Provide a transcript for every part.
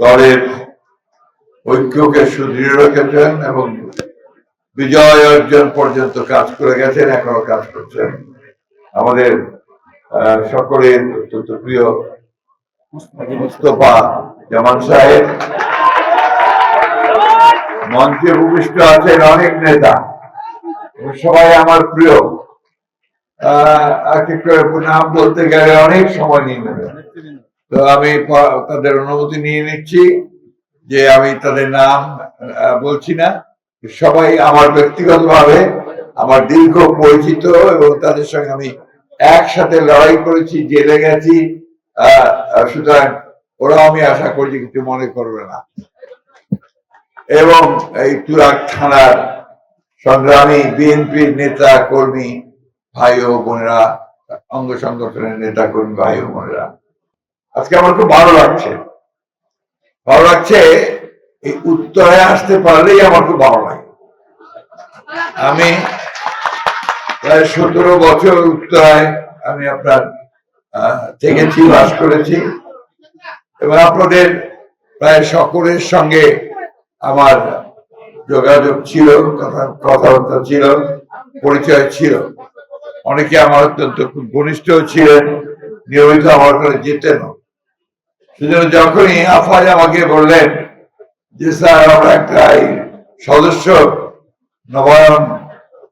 দলের ঐক্যকে সুদৃঢ় রেখেছেন এবং বিজয় অর্জন পর্যন্ত কাজ করে গেছেন এখনও কাজ করছেন। আমাদের সকলের অত্যন্ত প্রিয় মুস্তফা জামান সাহেব। মঞ্চে ভূমিষ্ঠ আছেন অনেক নেতা। সবাই আমার প্রিয়। আহ, এক নাম বলতে গেলে অনেক সময় নিয়ে নেবে। তো আমি তাদের অনুমতি নিয়ে নিচ্ছি যে আমি তাদের নাম বলছি না। সবাই আমার ব্যক্তিগতভাবে আমার দীর্ঘ পরিচিত এবং তাদের সঙ্গে আমি একসাথে লড়াই করেছি, জেলে গেছি। সুতরাং ওরাও আমি আশা করছি কিছু মনে করবে না। এবং এই তুরাক থানার সংগ্রামী বিএনপির নেতা কর্মী ভাই ও বোনেরা, অঙ্গ সংগঠনের নেতা কর্মী ভাই ও বোনেরা আজকে আমার খুব ভালো লাগছে। ভালো লাগছে, এই উত্তরে আসতে পারলেই আমার খুব ভালো লাগে। আমি প্রায় সতেরো বছর উত্তরায় আমি আপনার থেকেছি বাস করেছি। এবং আপনাদের প্রায় সকলের সঙ্গে আমার যোগাযোগ ছিল, কথা, কথাবার্তা ছিল, পরিচয় ছিল। অনেকে আমার অত্যন্ত খুব ঘনিষ্ঠ ছিলেন, নিয়মিত আমার করে যেতেন সেজন্য যখনই আফাজ আমাকে বললেন যে, স্যার, আমরা একটা সদস্য নবায়ন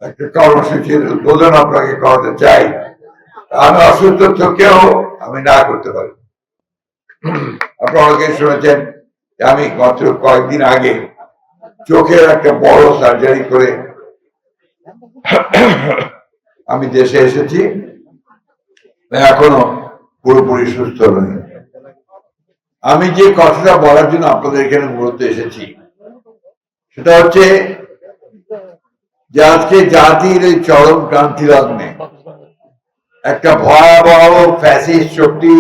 একটা কর্মসূচির উদ্বোধন আপনাকে করাতে চাই, আমি অসুস্থ থেকেও আমি না করতে পারি। আপনারা অনেকে শুনেছেন আমি মাত্র কয়েকদিন আগে চোখের একটা বড় সার্জারি করে আমি দেশে এসেছি, এখনও পুরোপুরি সুস্থ নই। আমি যে কথাটা বলার জন্য আপনাদের এখানে মূলত এসেছি, সেটা হচ্ছে যে আজকে জাতির এই চরম ক্রান্তি লগ্নে একটা ভয়াবহ ফ্যাসিস্ট শক্তি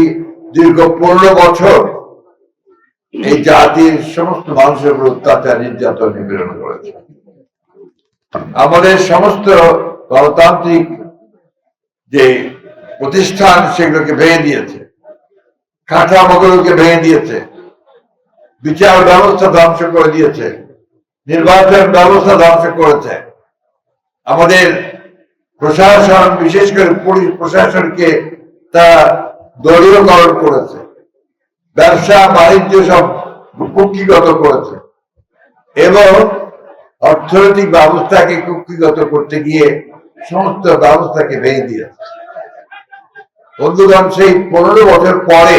দীর্ঘ পনেরো বছর এই জাতির সমস্ত মানুষের উপর অত্যাচার, নির্যাতন, নিপীড়ন করেছে। আমাদের সমস্ত গণতান্ত্রিক যে প্রতিষ্ঠান সেগুলোকে ভেঙে দিয়েছে। কাঠামোগুলোকে ভেঙে দিয়েছে। বিচার ব্যবস্থা ধ্বংস করে দিয়েছে। নির্বাচন ব্যবস্থা ধ্বংস করেছে। আমাদের প্রশাসন, বিশেষ করে পুলিশ প্রশাসনকে তারা দলীয়করণ করেছে। ব্যবসা, বাণিজ্য সব কুক্ষিগত করেছে। এবং অর্থনৈতিক ব্যবস্থাকে কুক্ষিগত করতে গিয়ে সমস্ত ব্যবস্থাকে ভেঙে দিয়েছে। বন্ধুগণ, সেই পনেরো বছর পরে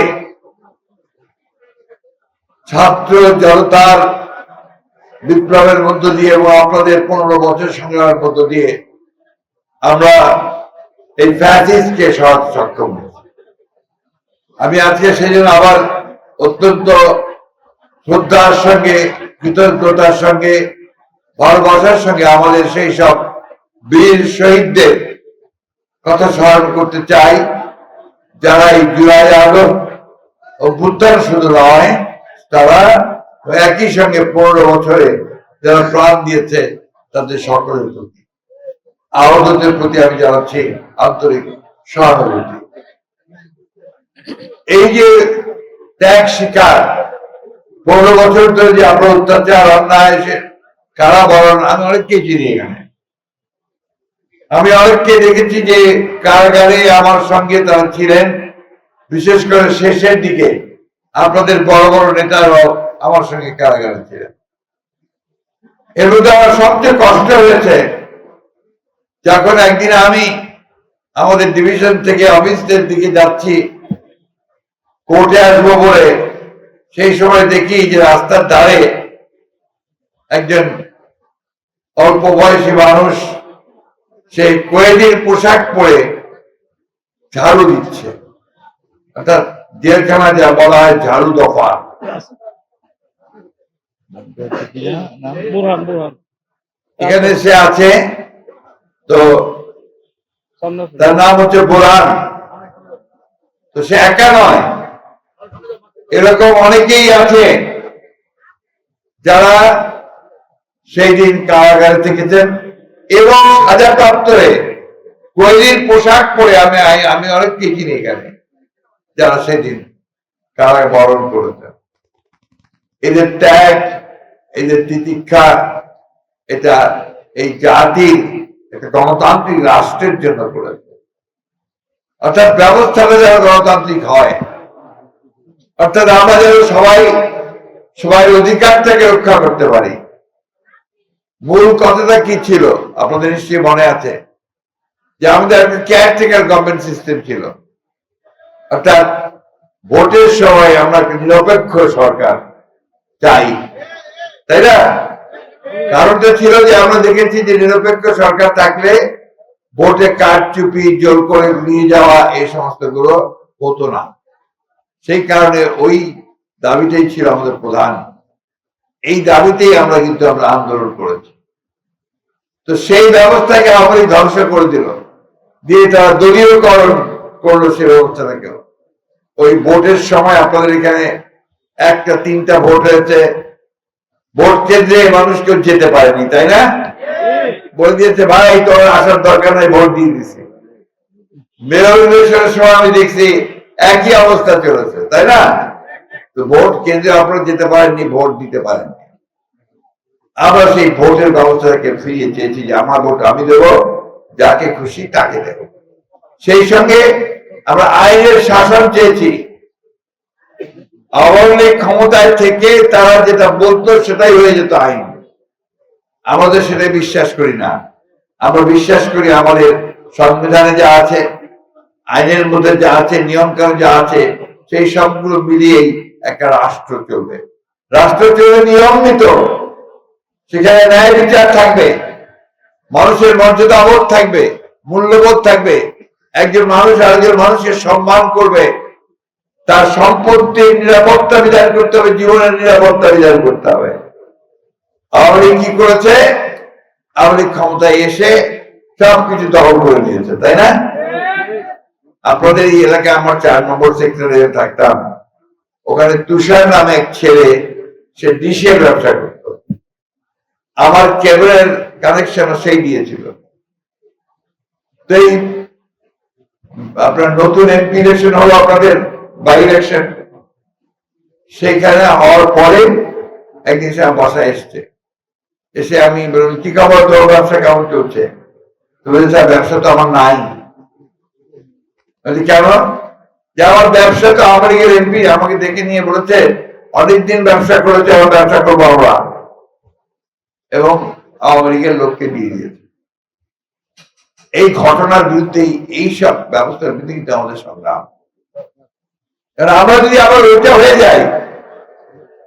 ছাত্র জনতার বিপ্লবের মধ্য দিয়ে এবং আপনাদের পনেরো বছর সংগ্রামের মধ্য দিয়ে আমরা এই ফ্যাসিস্টকে সরাতে সক্ষম আমি আজকে সেই জন্য আবার অত্যন্ত শ্রদ্ধার সঙ্গে, কৃতজ্ঞতার সঙ্গে, ভালোবাসার সঙ্গে আমাদের সেই সব বীর শহীদদের কথা স্মরণ করতে চাই। যারা এই জুলাই আগস্ট অভ্যুত্থান শুধু নয়, তারা একই সঙ্গে পনেরো বছরে যারা প্রাণ দিয়েছে, তাদের সকলের প্রতি। আহতদের প্রতি আমি জানাচ্ছি আন্তরিক সহানুভূতি। এই যে ত্যাগ শিকার পনেরো বছর ধরে যে আমরা অত্যাচার, অন্যায়, সে কারাবরণ আমি অনেককে চিনি এখানে। আমি অনেককে দেখেছি যে কারাগারে আমার সঙ্গে তারা ছিলেন, বিশেষ করে শেষের দিকে। আপনাদের বড় বড় নেতারাও আমার সঙ্গে কারাগারে ছিলেন। এর মধ্যে আমার সবচেয়ে কষ্ট হয়েছে, যখন একদিন আমি আমাদের ডিভিশন থেকে অফিসের দিকে যাচ্ছি, কোর্টে আসব বলে সেই সময় দেখি যে রাস্তার ধারে একজন অল্প বয়সী মানুষ সেই কোয়েদির পোশাক পরে ঝাড়ু দিচ্ছে। অর্থাৎ জেলখানা যা বলা হয় ঝাড়ু দফা। এখানে সে আছে তো তার নাম হচ্ছে বোরান তো সে একা নয়। এরকম অনেকেই আছে যারা সেই দিন কারাগারে থেকেছেন। এবং সাজা প্রাপ্তরে কৈরির পোশাক পরে আমি আমি অনেক অনেককে চিনি এখানে, যারা সেদিন তারা বরণ করেছেন এদের ত্যাগ, এদের তিতিক্ষা, এটা এই জাতির একটা গণতান্ত্রিক রাষ্ট্রের জন্য করেছে। অর্থাৎ ব্যবস্থাটা যেন গণতান্ত্রিক হয়। অর্থাৎ আমরা যেন সবাই সবাই অধিকারটাকে রক্ষা করতে পারি। মূল কথাটা কি ছিল? আপনাদের নিশ্চয়ই মনে আছে। যে আমাদের একটা কেয়ারটেকার গভর্নমেন্ট সিস্টেম ছিল। অর্থাৎ ভোটের সময় আমরা নিরপেক্ষ সরকার চাই। তাই না? কারণটা ছিল যে আমরা দেখেছি যে নিরপেক্ষ সরকার থাকলে ভোটে কারচুপি জোর করে নিয়ে যাওয়া এই সমস্তগুলো হতো না। সেই কারণে ওই দাবিটাই ছিল আমাদের প্রধান এই দাবিতেই আমরা কিন্তু আমরা আন্দোলন করেছি। তো সেই ব্যবস্থাকে আমাদের ধ্বংস করে দিল। দিয়ে তারা দলীয়করণ করল সেই ব্যবস্থাটাকেও ওই ভোটের সময় আপনাদের এখানে একটা, তিনটা ভোট হয়েছে। ভোট কেন্দ্রে মানুষ কেউ যেতে পারেনি, তাই না? বলে দিয়েছে, ভাই তোর আসার দরকার নাই, ভোট দিয়ে দিছি। মেয়র সময় আমি দেখছি একই অবস্থা চলেছে, তাই না? তো ভোট কেন্দ্রে আপনারা যেতে পারেননি, ভোট দিতে পারেননি। আমরা সেই ভোটের ব্যবস্থাটাকে ফিরিয়ে চেয়েছি যে আমার ভোট আমি দেবো, যাকে খুশি তাকে দেব। সেই সঙ্গে আমরা আইনের শাসন চেয়েছি। আওয়ামী লীগ ক্ষমতায় থেকে তারা যেটা বলতো সেটাই হয়ে যেত আইন। আমাদের সেটাই বিশ্বাস করি না। আমরা বিশ্বাস করি আমাদের সংবিধানে যা আছে, আইনের মধ্যে যা আছে নিয়ম কানুন যা আছে, সেই সবগুলো মিলিয়েই একটা রাষ্ট্র চলবে। রাষ্ট্র চলবে নিয়মিত। সেখানে ন্যায় বিচার থাকবে। মানুষের মর্যাদা বোধ থাকবে, মূল্যবোধ থাকবে। একজন মানুষ আরেকজন মানুষের সম্মান করবে। তার সম্পত্তির নিরাপত্তা বিধান করতে হবে, জীবনের নিরাপত্তা বিধান করতে হবে। আওয়ামী কি করেছে? আওয়ামী ক্ষমতায় এসে সবকিছু দখল করে নিয়েছে, তাই না? আপনাদের এই এলাকায় আমার চার নম্বর সেক্টরে থাকতাম। ওখানে তুষার নামে এক ছেলে, সে ডিশের ব্যবসা করত। আমার কেবলের কানেকশন সেই দিয়েছিল। তো এই আপনার নতুন এমপি ইলেকশন হলো আপনাদের বাই ইলেকশন সেইখানে হওয়ার পরে একদিন সে আমার বাসায় এসছে। এসে আমি বললাম, কি খবর? তোর ব্যবসা কেমন চলছে? তো বলছে ব্যবসা তো আমার নাই। কেন? যে আমার ব্যবসা তো আমার এমপি আমাকে দেখে নিয়ে বলেছে, অনেকদিন ব্যবসা করেছে আমার ব্যবসা করব আমরা। এবং আওয়ামী লীগের লোককে দিয়ে দিয়েছে। এই ঘটনার বিরুদ্ধে এই সব ব্যবস্থার বিরুদ্ধে কিন্তু আমাদের সংগ্রাম। কারণ আমরা যদি আবার ওইটা হয়ে যাই,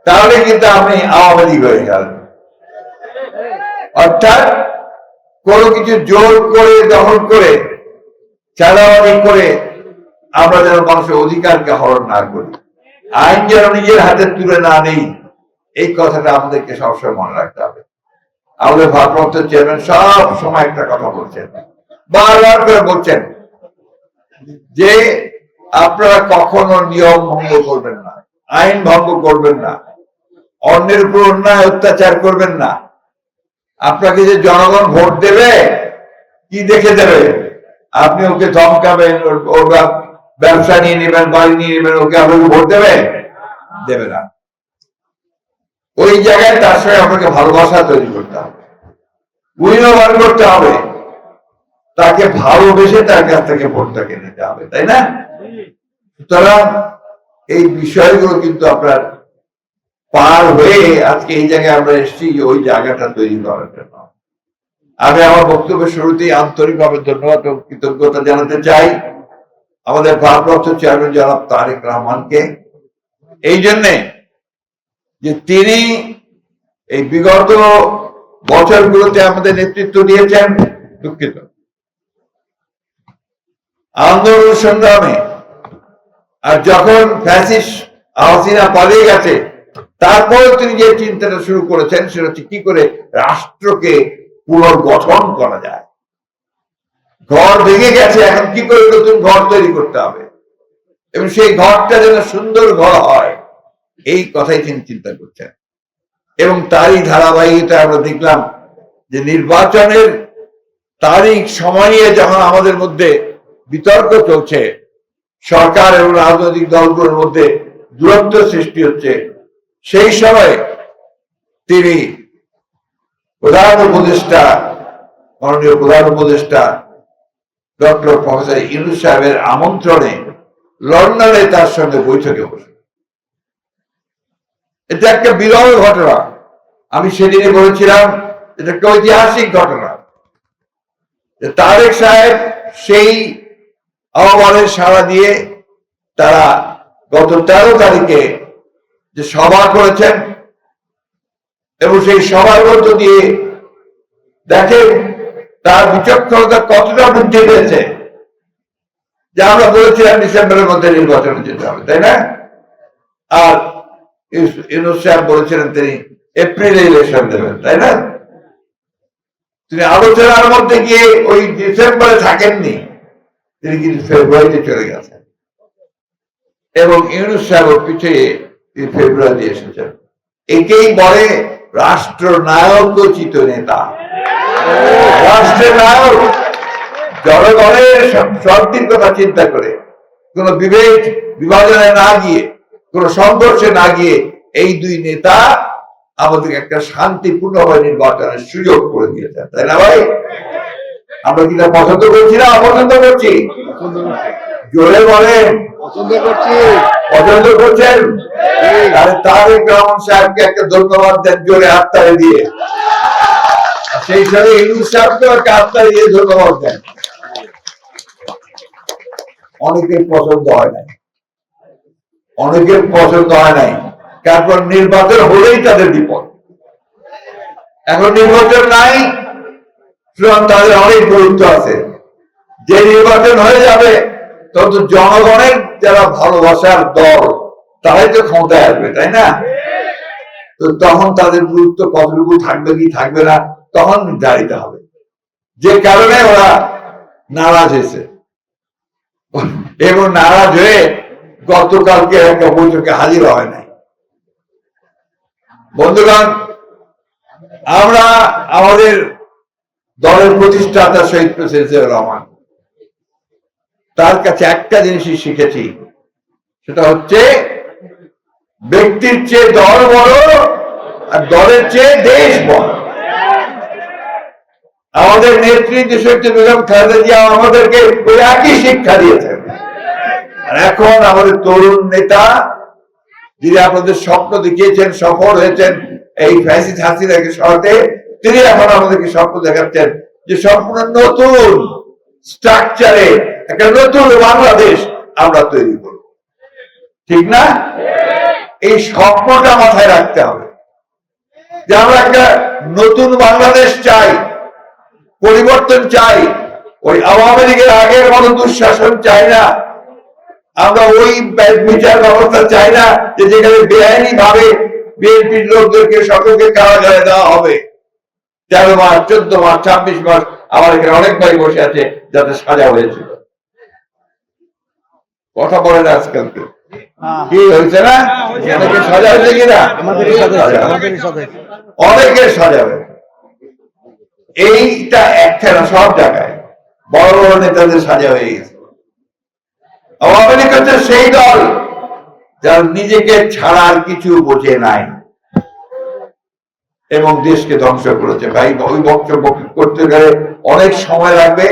তাহলে কিন্তু আপনি আওয়ামী লীগ হয়ে গেলেন অর্থাৎ কোনো কিছু জোর করে, দখল করে চালাবাড়ি করে আমরা যেন মানুষের অধিকারকে হরণ না করি। আইন যেন নিজের হাতে তুলে না নেই এই কথাটা আমাদেরকে সবসময় মনে রাখতে হবে। আমাদের ভারপ্রাপ্ত চেয়ারম্যান সব সময় একটা কথা বলছেন, বারবার করে বলছেন যে আপনারা কখনো নিয়ম ভঙ্গ করবেন না, আইন ভঙ্গ করবেন না, অন্যের উপর অন্যায় অত্যাচার করবেন না। আপনাকে যে জনগণ ভোট দেবে, কি দেখে দেবে? আপনি ওকে ধমকাবেন, ওর- ব্যবসা নিয়ে নেবেন, বাড়ি নিয়ে নেবেন, ওকে আপনাকে ভোট দেবে? দেবে না। ওই জায়গায় তার সঙ্গে আপনাকে ভালোবাসা তৈরি করতে উইনওভার করতে হবে। তাকে ভালোবেসে তার কাছ থেকে ভোটটাকে নিতে হবে, তাই না? সুতরাং এই বিষয়গুলো কিন্তু আপনার পার হয়ে আজকে এই জায়গায় আমরা ওই জায়গাটা তৈরি করার জন্য। আমি আমার বক্তব্যের শুরুতেই আন্তরিকভাবে ধন্যবাদ কৃতজ্ঞতা জানাতে চাই আমাদের ভারপ্রাপ্ত চেয়ারম্যান জনাব তারেক রহমানকে। এই জন্যে যে তিনি এই বিগত বছরগুলোতে আমাদের নেতৃত্ব দিয়েছেন দুঃখিত। আন্দোলন সংগ্রামে, আর যখন ফ্যাসিস হাসিনা পালিয়ে গেছে, তারপরে তিনি যে চিন্তাটা শুরু করেছেন, সেটা হচ্ছে কি করে রাষ্ট্রকে পুনর্গঠন করা যায়। ঘর ভেঙে গেছে, এখন কি করে নতুন ঘর তৈরি করতে হবে? এবং সেই ঘরটা যেন সুন্দর ঘর হয়, এই কথাই তিনি চিন্তা করছেন। এবং তারই ধারাবাহিকতা আমরা দেখলাম যে নির্বাচনের তারিখ সময় নিয়ে যখন আমাদের মধ্যে বিতর্ক চলছে, সরকার এবং রাজনৈতিক দলগুলোর মধ্যে দূরত্ব সৃষ্টি হচ্ছে, সেই সময় তিনি প্রধান উপদেষ্টা, মাননীয় প্রধান উপদেষ্টা ডক্টর প্রফেসর ইউনুস সাহেবের আমন্ত্রণে লন্ডনে তার সঙ্গে বৈঠকে বসে এটা একটা বিরল ঘটনা। আমি সেদিনে বলেছিলাম, এটা একটা ঐতিহাসিক ঘটনা। তারেক সাহেব সেই আহ্বানের সাড়া দিয়ে তারা গত তেরো তারিখে যে সভা করেছেন, এবং সেই সভার মধ্য দিয়ে দেখেন তার বিচক্ষণতা কতটা বৃদ্ধি পেয়েছে। যে আমরা বলেছিলাম ডিসেম্বরের মধ্যে নির্বাচনে যেতে হবে তাই না? আর ইউনুস সাহেব বলেছিলেন তিনি, এপ্রিলে ইলেকশন দেবেন তাই না? তিনি আলোচনার মধ্যে গিয়ে ওই ডিসেম্বরে থাকেননি, তিনি কিন্তু ফেব্রুয়ারিতে চলে গেছেন। এবং ইউনুস সাহেব পিছিয়ে তিনি ফেব্রুয়ারিতে এসেছেন। একেই বলে রাষ্ট্রনায়কোচিত নেতা। রাষ্ট্রের নায়ক জনগণের সব- দিক কথা চিন্তা করে। কোন বিভেদ, বিভাজনে না গিয়ে কোন সংঘর্ষে না গিয়ে এই দুই নেতা আমাদের একটা শান্তিপূর্ণভাবে নির্বাচনের সুযোগ করে দিয়েছেন তাই না ভাই? আমরা কি তা পছন্দ করছি না অপছন্দ করছি? জোরে বলেন। পছন্দ করছি। পছন্দ করছেন? তারেক রহমান সাহেবকে একটা ধন্যবাদ দেন জোরে হাততালি দিয়ে। সেই সাথে ইউনুস সাহেবকেও একটা হাততালি দিয়ে ধন্যবাদ দেন। অনেকের পছন্দ হয় নাই। অনেকের পছন্দ হয় নাই। তারপর নির্বাচন হলেই তাদের বিপদ। এখন নির্বাচন নাই তাদের অনেক গুরুত্ব আছে। যে নির্বাচন হয়ে যাবে, তত জনগণের যারা ভালোবাসার দল, তারাই তো ক্ষমতায় আসবে, তাই না? তো তখন তাদের গুরুত্ব কতটুকু থাকবে কি থাকবে না, তখন নির্ধারিত হবে। যে কারণে ওরা নারাজ হয়েছে। এবং নারাজ হয়ে গতকালকে একটা বৈঠকে হাজির হয় নাই। বন্ধুগণ, আমরা আমাদের দলের প্রতিষ্ঠাতা শহীদ প্রেসিডেন্ট রহমান, তার কাছে একটা জিনিসই শিখেছি, সেটা হচ্ছে ব্যক্তির চেয়ে দল বড় আর দলের চেয়ে দেশ বড়। আমাদের নেত্রী দেশত্রী বেগম খালেদা জিয়া আমাদেরকে ওই একই শিক্ষা দিয়েছেন। আর এখন আমাদের তরুণ নেতা, যিনি আপনাদের স্বপ্ন দেখিয়েছেন, সফল হয়েছেন, এই ফ্যাসিস হাসিনাকে সরাতে, তিনি এখন আমাদেরকে স্বপ্ন দেখাচ্ছেন যে সম্পূর্ণ নতুন স্ট্রাকচারে একটা নতুন বাংলাদেশ আমরা তৈরি করব। ঠিক না? এই স্বপ্নটা মাথায় রাখতে হবে। যে আমরা একটা নতুন বাংলাদেশ চাই, পরিবর্তন চাই, ওই আওয়ামী লীগের আগের মতো দুঃশাসন চাই না। আমরা ওই বিচার ব্যবস্থা চাই না যে যেখানে বেআইনি ভাবে বিএনপির লোকদেরকে সকলকে কারাগারে দেওয়া হবে। তেরো মাস চোদ্দ মাস ছাব্বিশ মাস আমার এখানে অনেক ভাই বসে আছে যাতে সাজা হয়েছিল। কথা বলে না আজকালকে। কি হয়েছে না? অনেকে সাজা হয়েছে কিনা অনেকে সাজা হয়েছে এইটা একটা সব জায়গায়। বড় বড় নেতাদের সাজা হয়ে গেছে। আওয়ামী লীগ হচ্ছে সেই দল যার নিজেকে ছাড়া আর কিছু বোঝে নাই এবং দেশকে ধ্বংস করেছে। ভাই, ওই বক্তব্য করতে গেলে অনেক সময় লাগবে।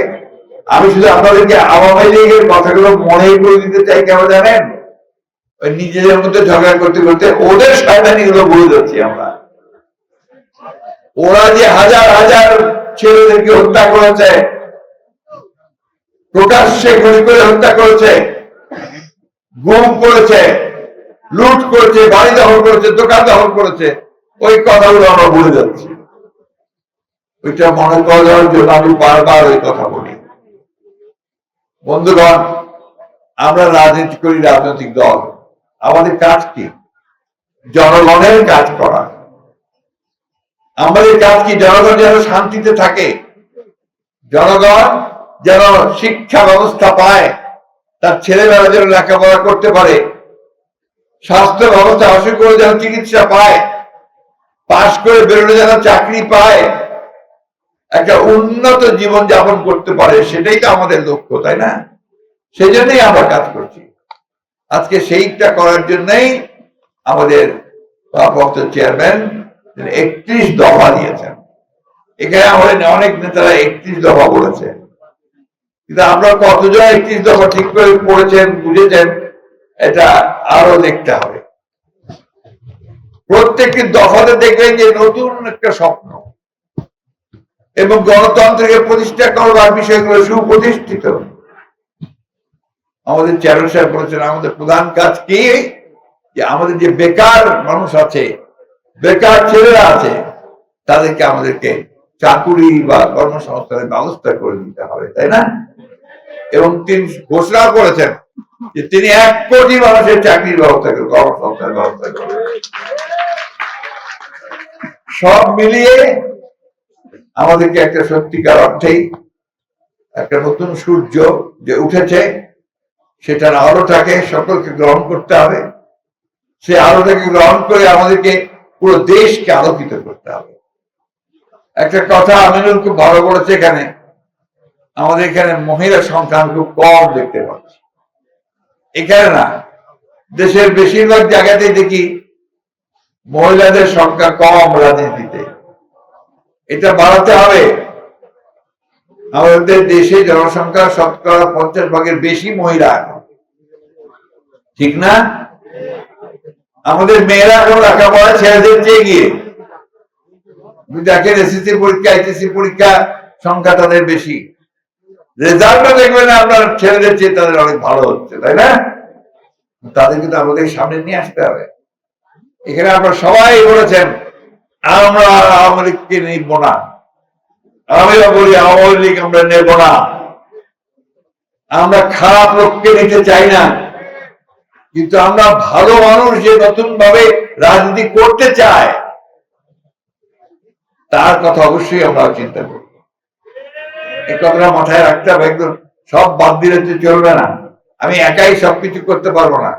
আমি শুধু আপনাদেরকে আওয়ামী লীগের কথাগুলো মনে করে দিতে চাই, কেন জানেন? নিজেদের মধ্যে ঝগড়া করতে করতে ওদের শয়তানি গুলো বলে যাচ্ছি আমরা। ওরা যে হাজার হাজার ছেলেদেরকে হত্যা করেছে, প্রকাশ্যে গুলি করে হত্যা করেছে গুম করেছে, লুট করেছে, বাড়ি দখল করেছে, দোকান দখল করেছে, ওই কথাগুলো আমরা ভুলে যাচ্ছি। ওইটা মনে করার জন্য আমি বারবার ওই কথা বলি। বন্ধুগণ, আমরা রাজনীতি করি রাজনৈতিক দল। আমাদের কাজ কি? জনগণের কাজ করা। আমাদের কাজ কি? জনগণ যেন শান্তিতে থাকে। জনগণ যেন শিক্ষা ব্যবস্থা পায়। তার ছেলেমেয়েরা যেন লেখাপড়া করতে পারে। স্বাস্থ্য ব্যবস্থা অসুখ করে যেন চিকিৎসা পায়, পাশ করে বেরোলে যেন চাকরি পায়, একটা উন্নত জীবন যাপন করতে পারে, সেটাই তো আমাদের লক্ষ্য, তাই না? সেই জন্যই আমরা কাজ করছি। আজকে সেইটা করার জন্যই আমাদের ভারপ্রাপ্ত চেয়ারম্যান একত্রিশ দফা দিয়েছেন। এখানে আমাদের অনেক নেতারা একত্রিশ দফা বলেছে কিন্তু আপনারা কতজন একত্রিশ দফা ঠিক করে পড়েছেন, বুঝেছেন, এটা আরও দেখতে হবে। প্রত্যেকটি দফাতে দেখবেন যে নতুন একটা স্বপ্ন। এবং গণতন্ত্রকে প্রতিষ্ঠা করবার বিষয়গুলো সুপ্রতিষ্ঠিত। আমাদের চেয়ারম্যান সাহেব বলেছেন, আমাদের প্রধান কাজ কি? যে আমাদের যে বেকার মানুষ আছে, বেকার ছেলেরা আছে, তাদেরকে আমাদেরকে চাকুরি বা কর্মসংস্থানের ব্যবস্থা করে দিতে হবে, তাই না? এবং তিনি ঘোষণা করেছেন যে তিনি এক কোটি মানুষের চাকরির ব্যবস্থা করবেন, কর্মসংস্থানের ব্যবস্থা করবেন। সব মিলিয়ে আমাদেরকে একটা সত্যিকার অর্থেই একটা নতুন সূর্য যে উঠেছে সেটার আলোটাকে সকলকে গ্রহণ করতে হবে। সে আলোটাকে গ্রহণ করে আমাদেরকে পুরো দেশকে আলোকিত করতে হবে। একটা কথা আমিনুল খুব ভালো বলেছে এখানে। আমাদের এখানে মহিলা সংখ্যা খুব কম দেখতে পাচ্ছি। এখানে না, দেশের বেশিরভাগ জায়গাতেই দেখি মহিলাদের সংখ্যা কম রাজনীতিতে। এটা বাড়াতে হবে। আমাদের দেশে জনসংখ্যা শতকরা পঞ্চাশ ভাগের বেশি মহিলা ঠিক না? আমাদের মেয়েরা এখন লেখাপড়া ছেলেদের চেয়ে গিয়ে দেখেন এসএসসি পরীক্ষা এইচএসসি পরীক্ষা সংখ্যা তাদের বেশি। রেজাল্টও দেখবেন আপনার ছেলেদের চেয়ে তাদের অনেক ভালো হচ্ছে, তাই না? তাদের কিন্তু আমাদের সামনে নিয়ে আসতে হবে। এখানে সবাই বলেছেন, আমরা আওয়ামী লীগকে নিব না। আমিও বলি, আওয়ামী লীগ আমরা নেব না। আমরা খারাপ লোককে নিতে চাই না। কিন্তু আমরা ভালো মানুষ যে নতুন ভাবে রাজনীতি করতে চায় তার কথা অবশ্যই আমরা চিন্তা করব। এই কথাটা মাথায় রাখতে হবে, একদম সব বাদ দিলে তো চলবে না। আমি একাই সবকিছু করতে পারব না।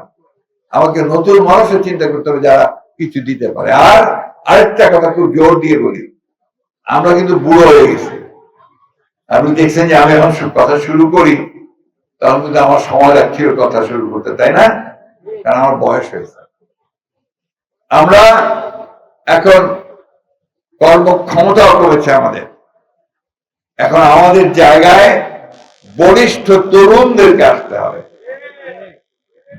আমাকে নতুন মানুষের চিন্তা করতে হবে যারা কিছু দিতে পারে। আর আরেকটা কথা খুব জোর দিয়ে বলি, আমরা কিন্তু বুড়ো হয়ে গেছি। আপনি দেখছেন যে আমি এখন কথা শুরু করি, তখন কিন্তু আমার সময় লাগছিল কথা শুরু করতে, তাই না? কারণ আমার বয়স হয়েছে। আমরা এখন কর্মক্ষমতাও কমেছে আমাদের। এখন আমাদের জায়গায় বলিষ্ঠ তরুণদেরকে আসতে হবে।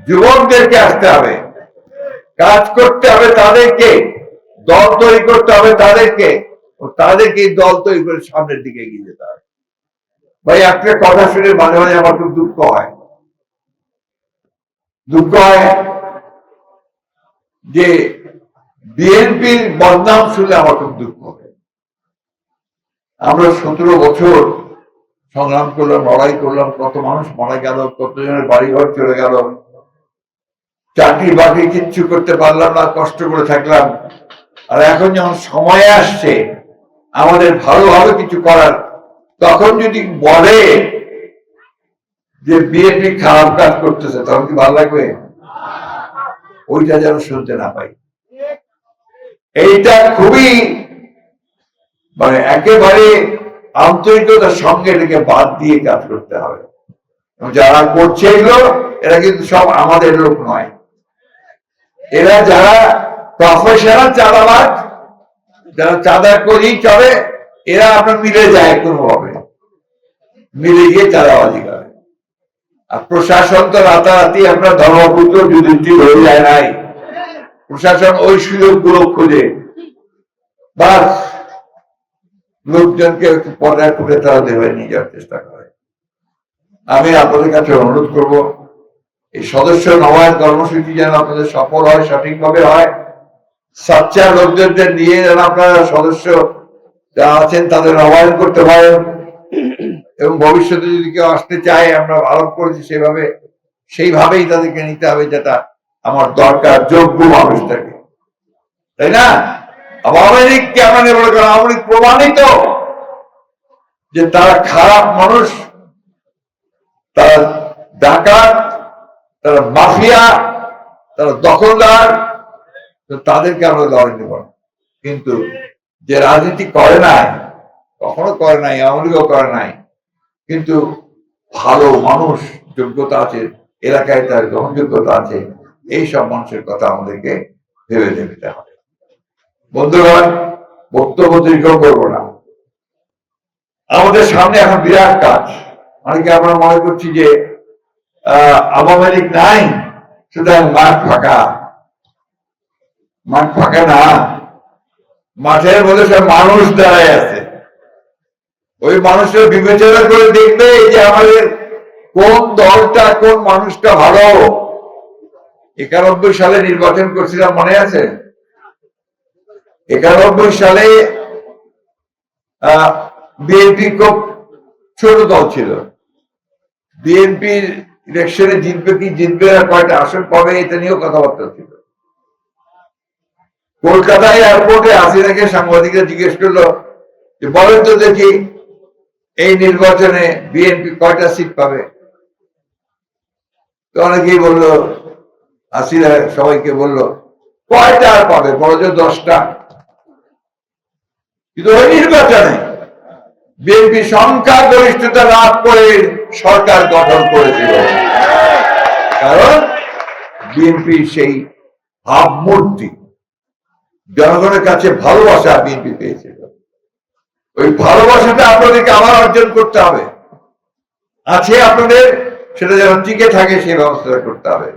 যুবকদেরকে আসতে হবে। কাজ করতে হবে তাদেরকে, দল তৈরি করতে হবে তাদেরকে। তাদেরকে দল তৈরি করে সামনের দিকে এগিয়ে যেতে হবে। ভাই আপনার কথা শুনে মাঝে মাঝে আমার খুব দুঃখ হয়। দুঃখ হয় যে বিএনপির বদনাম শুনলে আমার খুব দুঃখ হয়। আমরা সতেরো বছর সংগ্রাম করলাম, লড়াই করলাম, কত মানুষ মারা গেল, কতজনের বাড়িঘর চলে গেল। চাকরি বাকরি কিচ্ছু করতে পারলাম না, কষ্ট করে থাকলাম। আর এখন যখন সময় আসছে, আমাদের ভালোভাবে কিছু করার, তখন যদি বলে যে বিএনপি খারাপ কাজ করতেছে, তখন কি ভালো লাগবে? ওইটা যেন শুনতে না পাই। এইটা খুবই মানে একেবারে আন্তরিকতার সঙ্গে এটাকে বাদ দিয়ে কাজ করতে হবে। যারা করছে এগুলো, এরা কিন্তু সব আমাদের লোক নয়। এরা যারা প্রফেশনাল চাঁদাবাজ, যারা চাঁদা করেই চলে, এরা আপনার মিলে যায় কোনোভাবে। মিলে গিয়ে চাঁদাবাজি করে। আর প্রশাসন তো রাতারাতি আপনার ধর্মপুত্র যুধিষ্ঠির হয়ে যায় নাই। প্রশাসন ওই সুযোগগুলো খোঁজে। বাস, লোকজনকে পর্যায় করে তারা দেবে নিয়ে যাওয়ার চেষ্টা করে। আমি আপনাদের কাছে অনুরোধ করব, এই সদস্য নবায়ন কর্মসূচি যেন আপনাদের সফল হয়, সঠিকভাবে হয় সাচ্চা লোকজনদের নিয়ে যেন আপনারা সদস্য যারা আছেন তাদের নবায়ন করতে পারেন। এবং ভবিষ্যতে যদি কেউ আসতে চায়, আমরা ভালো করেছি সেভাবে, সেইভাবেই তাদেরকে নিতে হবে যেটা আমার দরকার যোগ্য মানুষটাকে তাই না? আওয়ামী লীগকে আমরা নেব না কারণ আওয়ামী প্রমাণিত যে তারা খারাপ মানুষ, তারা ডাকাত, তারা মাফিয়া, তারা দখলদার তাদেরকে আমরা লড়াই নেব। কিন্তু যে রাজনীতি করে নাই, কখনো করে নাই, আওয়ামী করে নাই, কিন্তু ভালো মানুষ যোগ্যতা আছে, এলাকায় তার গ্রহণযোগ্যতা আছে এই সব মানুষের কথা আমাদেরকে ভেবে দেখতে হবে। বন্ধুগণ, বক্তব্য দীর্ঘ করব না। আমাদের সামনে এখন বিরাট কাজ। অনেকে আমরা মনে করছি যে আওয়ামী লীগ নাই, সুতরাং মাঠ ফাঁকা। মাঠ ফাঁকা না। মাঠের মধ্যে সব মানুষ দাঁড়ায় আছে। ওই মানুষের বিবেচনা করে দেখবে যে আমাদের কোন দলটা কোন মানুষটা ভালো। একানব্বই সালে নির্বাচন করছিলাম, মনে আছে? একানব্বই সালে বিএনপি খুব ছোট দল ছিল। বিএনপির ইলেকশনে জিতবে কি জিতবে না, কয়টা আসন পাবে, এটা নিয়েও কথাবার্তা ছিল। কলকাতায় এয়ারপোর্টে হাসিনাকে সাংবাদিকরা জিজ্ঞেস করল যে, বলেন তো দেখি, এই নির্বাচনে বিএনপি কয়টা সিট পাবে? তো অনেকেই বলল হাসিনা সবাইকে বলল, কয়টা আর পাবে? বড় দশটা। কিন্তু ওই নির্বাচনে বিএনপি সংখ্যা গরিষ্ঠতা লাভ করে সরকার গঠন করেছিল। কারণ বিএনপি সেই ভাবমূর্তি, জনগণের কাছে ভালোবাসা বিএনপি পেয়েছিল। ওই ভালোবাসাটা আপনাদেরকে আবার অর্জন করতে হবে। আছে আপনাদের, সেটা যেন টিকে থাকে সেই ব্যবস্থাটা করতে হবে।